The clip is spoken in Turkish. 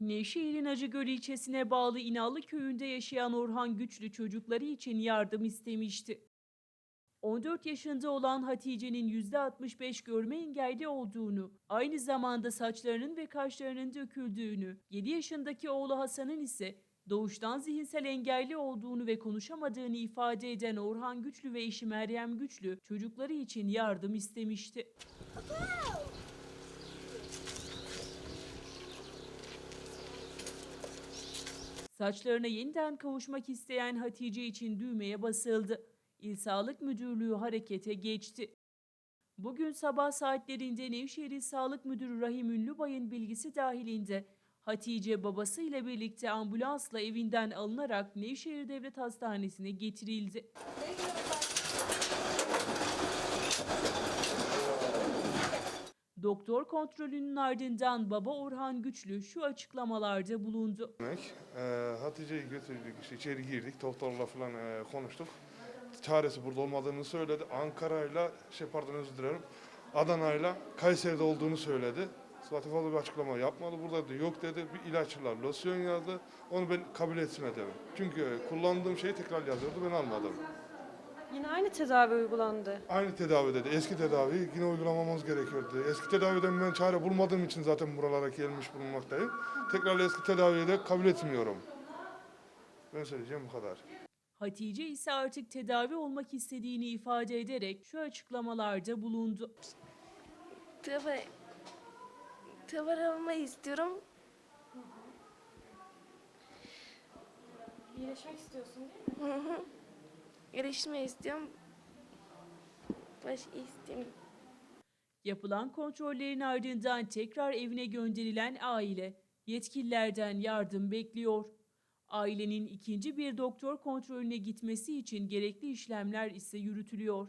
Nevşehir'in Acıgöl ilçesine bağlı İnallı köyünde yaşayan Orhan Güçlü çocukları için yardım istemişti. 14 yaşında olan Hatice'nin %65 görme engelli olduğunu, aynı zamanda saçlarının ve kaşlarının döküldüğünü, 7 yaşındaki oğlu Hasan'ın ise doğuştan zihinsel engelli olduğunu ve konuşamadığını ifade eden Orhan Güçlü ve eşi Meryem Güçlü çocukları için yardım istemişti. Saçlarına yeniden kavuşmak isteyen Hatice için düğmeye basıldı. İl Sağlık Müdürlüğü harekete geçti. Bugün sabah saatlerinde Nevşehir İl Sağlık Müdürü Rahim Ünlübay'ın bilgisi dahilinde Hatice babasıyla birlikte ambulansla evinden alınarak Nevşehir Devlet Hastanesi'ne getirildi. Doktor kontrolünün ardından baba Orhan Güçlü şu açıklamalarda bulundu. E, Hatice'yi götürdük, işte içeri girdik, doktorla falan e, konuştuk. Çaresi burada olmadığını söyledi. Ankara'yla, şey pardon özür dilerim, Adana'yla Kayseri'de olduğunu söyledi. Zaten fazla bir açıklama yapmadı. Burada da yok dedi. Bir ilaçlar, losyon yazdı. Onu ben kabul etmedim. Çünkü kullandığım şeyi tekrar yazıyordu, ben almadım. Yine aynı tedavi uygulandı. Aynı tedavi dedi. Eski tedaviyi yine uygulamamız gerekiyordu. Eski tedaviden ben çare bulmadığım için zaten buralara gelmiş bulunmaktayım. Tekrar eski tedaviyi de kabul etmiyorum. Ben söyleyeceğim bu kadar. Hatice ise artık tedavi olmak istediğini ifade ederek şu açıklamalarda bulundu. Tabii. Tabii olmayı istiyorum. İyileşmek istiyorsun değil mi? Hı hı. Erişmeyi istiyorum. Baş istemiyorum. Yapılan kontrollerin ardından tekrar evine gönderilen aile yetkililerden yardım bekliyor. Ailenin ikinci bir doktor kontrolüne gitmesi için gerekli işlemler ise yürütülüyor.